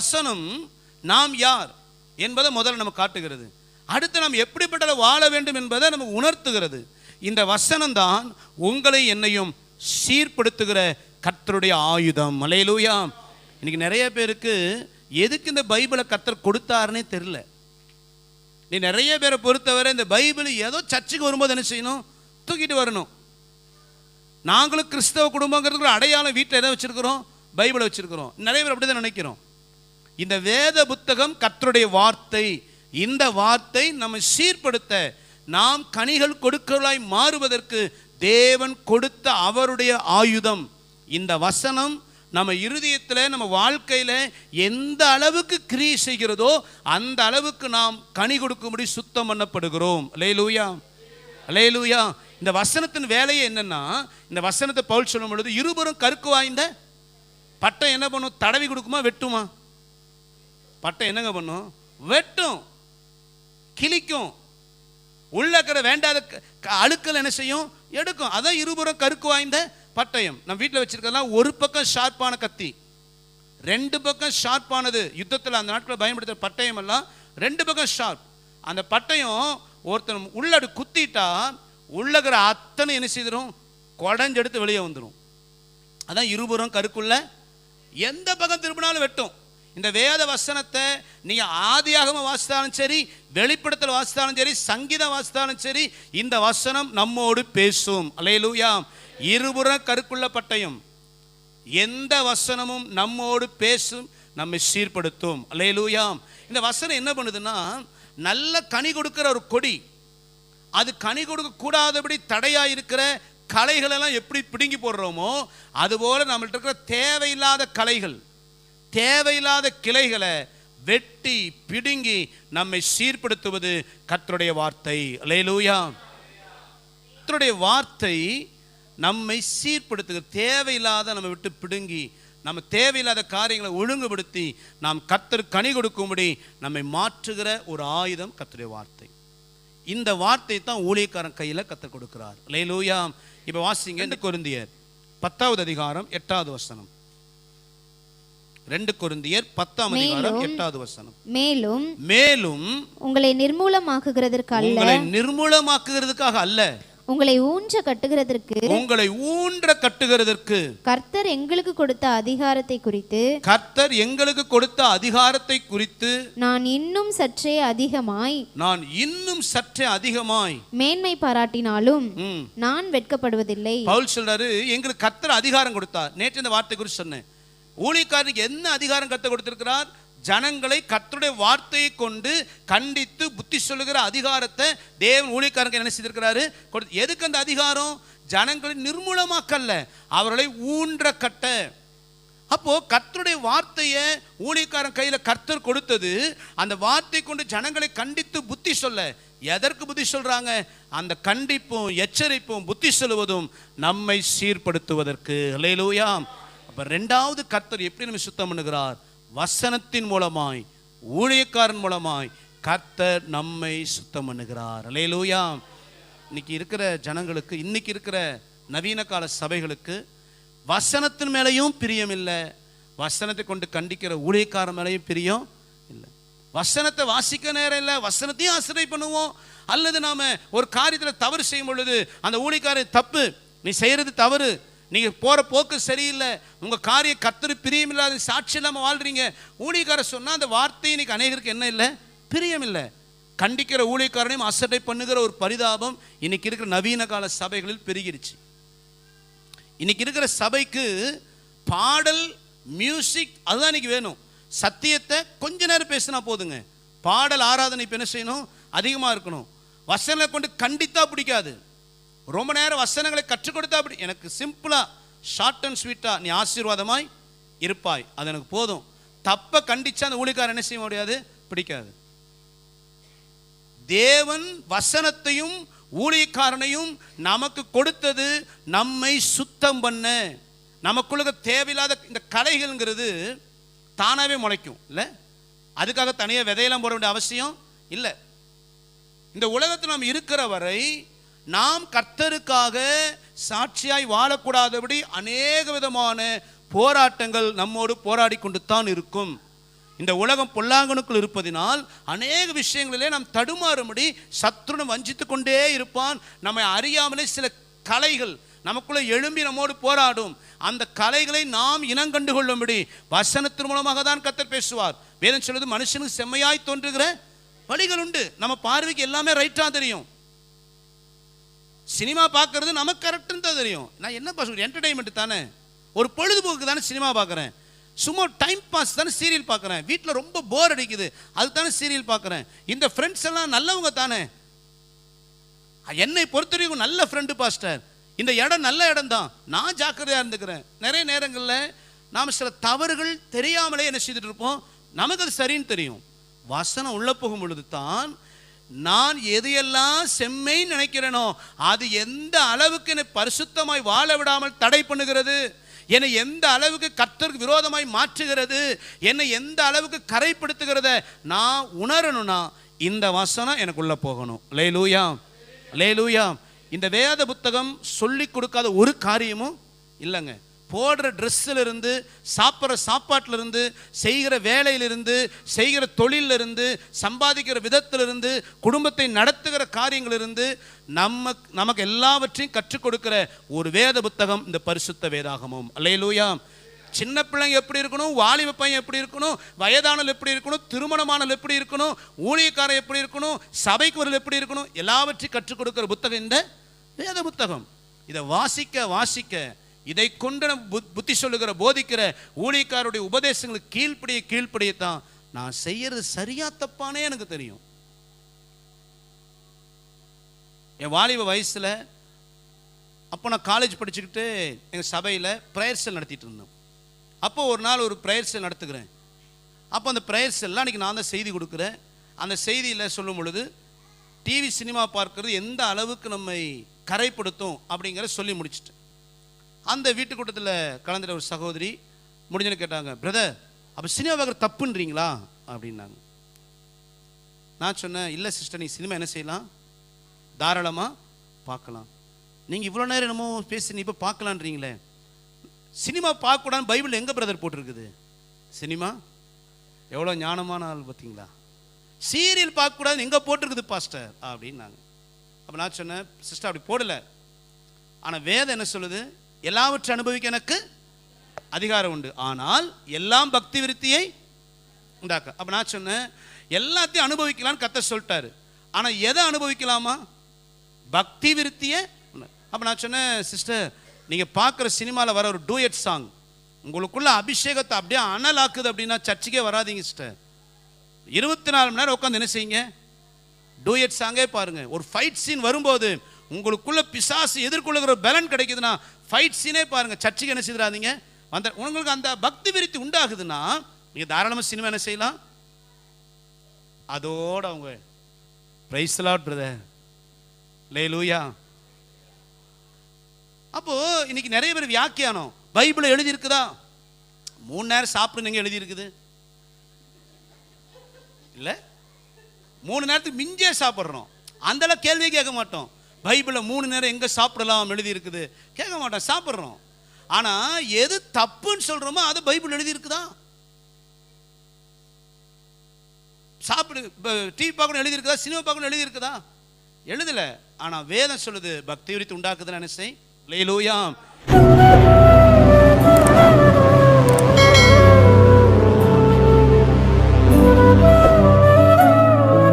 வசனம் நாம் யார் என்பதை முதல்ல நம்ம காட்டுகிறது. அடுத்து நாம் எப்படிப்பட்ட வாழ வேண்டும் என்பதை நமக்கு உணர்த்துகிறது. இந்த வசனம் தான் உங்களை என்னையும் சீர்படுத்துகிற கர்த்தருடைய ஆயுதம். மலையிலூயா இன்னைக்கு நிறைய பேருக்கு எதுக்கு இந்த பைபிளை கர்த்தர் கொடுத்தாருன்னே தெரில நீ நிறைய பேரை பொறுத்தவரை இந்த பைபிள் ஏதோ சர்ச்சுக்கு வரும்போது என்ன செய்யணும்? தூக்கிட்டு வரணும். நாங்களும் கிறிஸ்தவ குடும்பங்கிறதுக்கு ஒரு அடையாளம் வீட்டில் எதை வச்சிருக்கிறோம்? பைபிளை வச்சிருக்கிறோம். நிறைய பேர் அப்படி தான் நினைக்கிறோம். இந்த வேத புத்தகம் கத்தருடைய வார்த்தை. இந்த வார்த்தை நம்மை சீர்படுத்த நாம் கனிகள் கொடுக்கலாய் மாறுவதற்கு தேவன் கொடுத்த அவருடைய ஆயுதம். இந்த வசனம் நம்ம இருதயத்தில் நம்ம வாழ்க்கையில் எந்த அளவுக்கு கிரியை செய்கிறதோ அந்த அளவுக்கு நாம் கனி கொடுக்கும்படி சுத்தம் பண்ணப்படுகிறோம். லேலூயா லேலூயா இந்த வசனத்தின் வேலையை என்னென்னா இந்த வசனத்தை பவுல் சொல்லும் பொழுது இருபுறம் கருக்கு வாய்ந்த பட்டம் என்ன பண்ணும்? தடவி கொடுக்குமா? வெட்டுமா? பட்டை என்னங்க பண்ணும்? வெட்டும். கிழிக்கும். உள்ள இருக்கிற வேண்டாத க- க- அழுக்கல் என்ன செய்யும்? எடுக்கும். அதான் இருபுறம் கருக்கு வாய்ந்த பட்டயம். நம்ம வீட்டில் வச்சிருக்கலாம் ஒரு பக்கம் ஷார்ப்பான கத்தி. ரெண்டு பக்கம் ஷார்ப்பானது. யுத்தத்தில் அந்த நாட்களில் பயன்படுத்துகிற பட்டயம் எல்லாம் ரெண்டு பக்கம் ஷார்ப். அந்த பட்டயம் ஒருத்தன் உள்ளடு குத்திட்டா உள்ளகிற அத்தனை என்ன செய்திரும்? குடஞ்செடுத்து வெளியே வந்துடும் அதான் இருபுறம் கருக்குள்ள எந்த பக்கம் திரும்பினாலும் வெட்டும். இந்த வேத வசனத்தை நீங்கள் ஆதியாகம வாசித்தாலும் சரி வெளிப்படுத்தல் வாசித்தாலும் சரி சங்கீதம் வாசித்தாலும் சரி இந்த வசனம் நம்மோடு பேசும். அலையலூயா இருபுற கருக்குள்ள பட்டயம் எந்த வசனமும் நம்மோடு பேசும் நம்மை சீர்படுத்தும். அலையலூயாம் இந்த வசனம் என்ன பண்ணுதுன்னா நல்ல கனி கொடுக்கிற ஒரு கொடி அது கனி கொடுக்கக்கூடாதபடி தடையாக இருக்கிற கலைகளெல்லாம் எப்படி பிடுங்கி போடுறோமோ அதுபோல் நம்மள்ட்ட இருக்கிற தேவையில்லாத களைகள் தேவையில்லாத கிளைகளை வெட்டி பிடுங்கி நம்மை சீர்படுத்துவது கத்தருடைய வார்த்தை. லேலூயா கத்தருடைய வார்த்தை நம்மை சீர்படுத்துகிற தேவையில்லாத நம்ம விட்டு பிடுங்கி நம்ம தேவையில்லாத காரியங்களை ஒழுங்குபடுத்தி நாம் கத்தர் கனி கொடுக்கும்படி நம்மை மாற்றுகிற ஒரு ஆயுதம் கத்தருடைய வார்த்தை. இந்த வார்த்தை தான் ஊழியக்காரன் கையில் கற்றுக் கொடுக்கிறார். லேலூயா இப்போ வாசிங்க. கொருந்தியர் பத்தாவது அதிகாரம் எட்டாவது வசனம். ரெண்டு கொருந்தியர் பத்தாம் அதிகாரம் எட்டாவது வசனம். மேலும் மேலும் உங்களை நிர்மூலமாக்குகிறதற்கு அல்ல. உங்களை நிர்மூலமாக்குகிறதுக்காக அல்ல. உங்களை ஊன்ற கட்டுகிறதற்கு உங்களை ஊன்ற கட்டுகிறதற்கு. கர்த்தர் எங்களுக்கு கொடுத்த அதிகாரத்தை குறித்து கர்த்தர் எங்களுக்கு கொடுத்த அதிகாரத்தை குறித்து நான் இன்னும் சற்றே அதிகமாய் நான் இன்னும் சற்றே அதிகமாய் மேன்மை பாராட்டினாலும் நான் வெட்கப்படுவதில்லை. பவுல் சொல்றாரு எங்களுக்கு கர்த்தர் அதிகாரம் கொடுத்தார். நேற்று இந்த வார்த்தை குறித்து சொன்னேன். ஊழியக்காரனுக்கு என்ன அதிகாரம் கத்த கொடுத்திருக்கிறார்? ஜனங்களை கத்தருடைய வார்த்தையை கொண்டு கண்டித்து புத்தி சொல்லுகிற அதிகாரத்தை தேவன் ஊழியக்காரங்க என்ன செய்திருக்கிறாரு? கொடுத்து எதுக்கு அந்த அதிகாரம்? ஜனங்களை நிர்மூலமாக்கல்ல. அவர்களை ஊன்ற கட்ட அப்போ கர்த்தருடைய வார்த்தையை ஊழியக்காரன் கையில் கர்த்தர் கொடுத்தது அந்த வார்த்தை கொண்டு ஜனங்களை கண்டித்து புத்தி சொல்ல. எதற்கு புத்தி சொல்றாங்க? அந்த கண்டிப்பும் எச்சரிப்பும் புத்தி சொல்லுவதும் நம்மை சீர்படுத்துவதற்கு. லேலூயாம் அப்போ ரெண்டாவது கர்த்தர் எப்படி நம்ம சுத்தம் பண்ணுகிறார்? வசனத்தின் மூலமாய் ஊழியக்காரன் மூலமாய் கர்த்தர் நம்மை சுத்தம் பண்ணுகிறார். அலையலூயா இன்னைக்கு இருக்கிற ஜனங்களுக்கு இன்னைக்கு இருக்கிற நவீன கால சபைகளுக்கு வசனத்தின் மேலேயும் பிரியம் இல்லை. வசனத்தை கொண்டு கண்டிக்கிற ஊழியக்காரன் மேலேயும் பிரியம் இல்லை. வசனத்தை வாசிக்க நேரம் இல்லை வசனத்தையும் ஆசிரியை பண்ணுவோம். அல்லது நாம் ஒரு காரியத்தில் தவறு செய்யும் பொழுது அந்த ஊழியக்காரன் தப்பு நீ செய்கிறது தவறு நீங்கள் போகிற போக்கு சரியில்லை. உங்கள் காரியம் கத்துரு பிரியமில்லாத சாட்சி இல்லாமல் வாழ்கிறீங்க ஊழியக்காரர் சொன்னால் அந்த வார்த்தை இன்னைக்கு அநேகருக்கு என்ன இல்லை? பிரியம் இல்லை. கண்டிக்கிற ஊழியக்காரனையும் அசட்டை பண்ணுகிற ஒரு பரிதாபம் இன்னைக்கு இருக்கிற நவீன கால சபைகளில் பெருகிருச்சு இன்னைக்கு இருக்கிற சபைக்கு பாடல் மியூசிக் அதுதான் இன்னைக்கு வேணும். சத்தியத்தை கொஞ்ச நேரம் பேசினா போதுங்க. பாடல் ஆராதனை இப்போ என்ன செய்யணும்? அதிகமாக இருக்கணும். வசனங்களை கொண்டு கண்டித்தா பிடிக்காது. ரொம்ப நேரம் வசனங்களை கற்றுக் கொடுத்தா அப்படி. எனக்கு சிம்பிளாக ஷார்ட் அண்ட் ஸ்வீட்டாக நீ ஆசீர்வாதமாய் இருப்பாய். அது எனக்கு போதும். தப்ப கண்டிச்சா அந்த ஊழியக்காரன் என்ன செய்ய முடியாது? பிடிக்காது. தேவன் வசனத்தையும் ஊழியக்காரனையும் நமக்கு கொடுத்தது நம்மை சுத்தம் பண்ண. நமக்குள்ள தேவையில்லாத இந்த கலைகள்ங்கிறது தானாகவே முளைக்கும். இல்லை? அதுக்காக தனியாக விதையெல்லாம் போட வேண்டிய அவசியம் இல்லை. இந்த உலகத்தில் நாம் இருக்கிற வரை நாம் கர்த்தருக்காக சாட்சியாய் வாழக்கூடாதபடி அநேக விதமான போராட்டங்கள் நம்மோடு போராடி கொண்டு தான் இருக்கும். இந்த உலகம் பொல்லாங்கனுக்குள் இருப்பதினால் அநேக விஷயங்களிலே நாம் தடுமாறும்படி சத்ருடன் வஞ்சித்து கொண்டே இருப்பான். நம்மை அறியாமலே சில கலைகள் நமக்குள்ள எழும்பி நம்மோடு போராடும். அந்த கலைகளை நாம் இனங்கண்டு கொள்ளும்படி வசனத்தின் மூலமாக தான் கத்தர் பேசுவார். வேதம் சொல்வது மனுஷனுக்கு செம்மையாய் தோன்றுகிற வழிகள் உண்டு. நம்ம பார்வைக்கு எல்லாமே ரைட்டாக தெரியும். சினிமா பார்க்குறது நமக்கு கரெக்டுன்னு தான் தெரியும். நான் என்ன சொல்றேன் என்டர்டைன்மெண்ட் தானே. ஒரு பொழுதுபோக்கு தானே சினிமா பார்க்குறேன். சும்மா டைம் பாஸ் தானே சீரியல் பார்க்குறேன். வீட்டில் ரொம்ப போர் அடிக்குது. அது தானே சீரியல் பார்க்குறேன். இந்த ஃப்ரெண்ட்ஸ் எல்லாம் நல்லவங்க தானே. என்னை பொறுத்தவரைக்கும் நல்ல ஃப்ரெண்டு பாஸ்டர் இந்த இடம் நல்ல இடம் தான். நான் ஜாக்கிரதையாக இருந்துக்கிறேன். நிறைய நேரங்களில் நாம் சில தவறுகள் தெரியாமலே என்ன செய்துட்டு இருப்போம். நமக்கு அது சரின்னு தெரியும். வசனம் உள்ளே போகும் பொழுது தான் நான் எதையெல்லாம் செம்மைன்னு நினைக்கிறேனோ அது எந்த அளவுக்கு என்னை பரிசுத்தமாய் வாழ விடாமல் தடை பண்ணுகிறது? என்னை எந்த அளவுக்கு கர்த்தருக்கு விரோதமாய் மாற்றுகிறது? என்னை எந்த அளவுக்கு கரைப்படுத்துகிறத நான் உணரணும்னா இந்த வசனம் எனக்குள்ள போகணும். லேலூயா லேலூயா இந்த வேத புத்தகம் சொல்லி கொடுக்காத ஒரு காரியமும் இல்லைங்க. போடுற ட்ரெஸ்ஸிலிருந்து சாப்பிட்ற சாப்பாட்டில் இருந்து செய்கிற வேலையிலிருந்து செய்கிற தொழிலில் இருந்து சம்பாதிக்கிற விதத்திலிருந்து குடும்பத்தை நடத்துகிற காரியங்களிலிருந்து நம்ம நமக்கு எல்லாவற்றையும் கற்றுக் கொடுக்கிற ஒரு வேத புத்தகம் இந்த பரிசுத்த வேதாகமும். அல்லையிலூயா சின்ன பிள்ளைங்க எப்படி இருக்கணும்? வாலிப பையன் எப்படி இருக்கணும்? வயதானல் எப்படி இருக்கணும்? திருமணமானல் எப்படி இருக்கணும்? ஊழியக்காரன் எப்படி இருக்கணும்? சபைக்கு வரல் எப்படி இருக்கணும்? எல்லாவற்றையும் கற்றுக் கொடுக்கிற புத்தகம் இந்த வேத புத்தகம். இதை வாசிக்க வாசிக்க இதை கொண்டு புத்- புத்தி சொல்லுகிற போதிக்கிற ஊழியக்காருடைய உபதேசங்களுக்கு கீழ்ப்படிய கீழ்ப்படியத்தான் நான் செய்யறது சரியா தப்பானே எனக்கு தெரியும். என் வாலிப வயசில் அப்போ நான் காலேஜ் படிச்சுக்கிட்டு எங்கள் சபையில் ப்ரேயர் செல் நடத்திட்டு இருந்தோம் அப்போ ஒரு நாள் ஒரு ப்ரேயர் செல் நடத்துக்கிறேன் அப்போ அந்த ப்ரேயர் செல்லாம் அன்றைக்கி நான் தான் செய்தி கொடுக்குறேன். அந்த செய்தியில் சொல்லும் பொழுது டிவி சினிமா பார்க்கறது எந்த அளவுக்கு நம்மை கரைப்படுத்தும் அப்படிங்கிறத சொல்லி முடிச்சிட்டேன். அந்த வீட்டு கூட்டத்தில் கலந்துட்ட ஒரு சகோதரி முடிஞ்சுன்னு கேட்டாங்க பிரதர் அப்போ சினிமா பார்க்குற தப்புன்றீங்களா? அப்படின்னாங்க. நான் சொன்னேன் இல்லை சிஸ்டர் நீ சினிமா என்ன செய்யலாம்? தாராளமாக பார்க்கலாம். நீங்கள் இவ்வளோ நேரம் என்னமோ பேசி நீ இப்போ பார்க்கலான்றீங்களே. சினிமா பார்க்கக்கூடாதுன்னு பைபிள் எங்கே பிரதர் போட்டிருக்குது? சினிமா? எவ்வளோ ஞானமான ஆள் பார்த்தீங்களா? சீரியல் பார்க்கக்கூடாதுன்னு எங்கே போட்டிருக்குது பாஸ்டர் அப்படின்னாங்க. அப்போ நான் சொன்னேன் சிஸ்டர் அப்படி போடலை. ஆனால் வேதம் என்ன சொல்லுது? எல்லாவற்றை அனுபவிக்க எனக்கு அதிகாரம் உண்டு. ஆனால் எல்லாம் பக்தி விருத்தியை உண்டாக்க. அப்போ நான் சொன்னேன் எல்லாத்தையும் அனுபவிக்கலாம்னு கத்த சொல்லிட்டாரு. ஆனால் எதை அனுபவிக்கலாமா? பக்தி விருத்தியை அப்போ நான் சொன்னேன் சிஸ்டர் நீங்கள் பார்க்குற சினிமாவில் வர ஒரு டூயட் சாங் உங்களுக்குள்ள அபிஷேகத்தை அப்படியே அனல் ஆக்குது அப்படின்னா சர்ச்சுக்கே வராதீங்க சிஸ்டர் இருபத்தி நாலு மணி நேரம் உட்காந்து என்ன செய்யுங்க? டூயட் சாங்கே பாருங்கள் ஒரு ஃபைட் சீன் வரும்போது உங்களுக்குள்ள பிசாசு எதிர்கொள்ளுகிற பலன் கிடைக்குதுன்னா ஃபைட் சீனே பாருங்க. சர்ச்சுக்கு என்ன செய்திடாதீங்க அந்த உங்களுக்கு அந்த பக்தி விருத்தி உண்டாகுதுன்னா நீங்கள் தாராளமாக சினிமா என்ன செய்யலாம்? அதோட அவங்க ப்ரைஸ் லாட் பிரதர் லே லூயா அப்போ இன்னைக்கு நிறைய பேர் வியாக்கியானம். பைபிள் எழுதியிருக்குதா? மூணு நேரம் சாப்பிடுங்க எழுதியிருக்குது? இல்லை? மூணு நேரத்துக்கு மிஞ்சே சாப்பிட்றோம். அந்தளவு கேள்வி கேட்க மாட்டோம். பைபிளில் மூணு நேரம் எங்கே சாப்பிடலாம் எழுதி இருக்குது கேட்க மாட்டோம் சாப்பிட்றோம். ஆனால் எது தப்புன்னு சொல்கிறோமோ அது பைபிள் எழுதி இருக்குதா சாப்பிடு டிவி பார்க்கணும் எழுதியிருக்குதா? சினிமா பார்க்கணும் எழுதியிருக்குதா? எழுதலை. ஆனால் வேதம் சொல்லுது பக்தி உரித்து உண்டாக்குதுன்னு நினைச்சேன் லேலூயாம்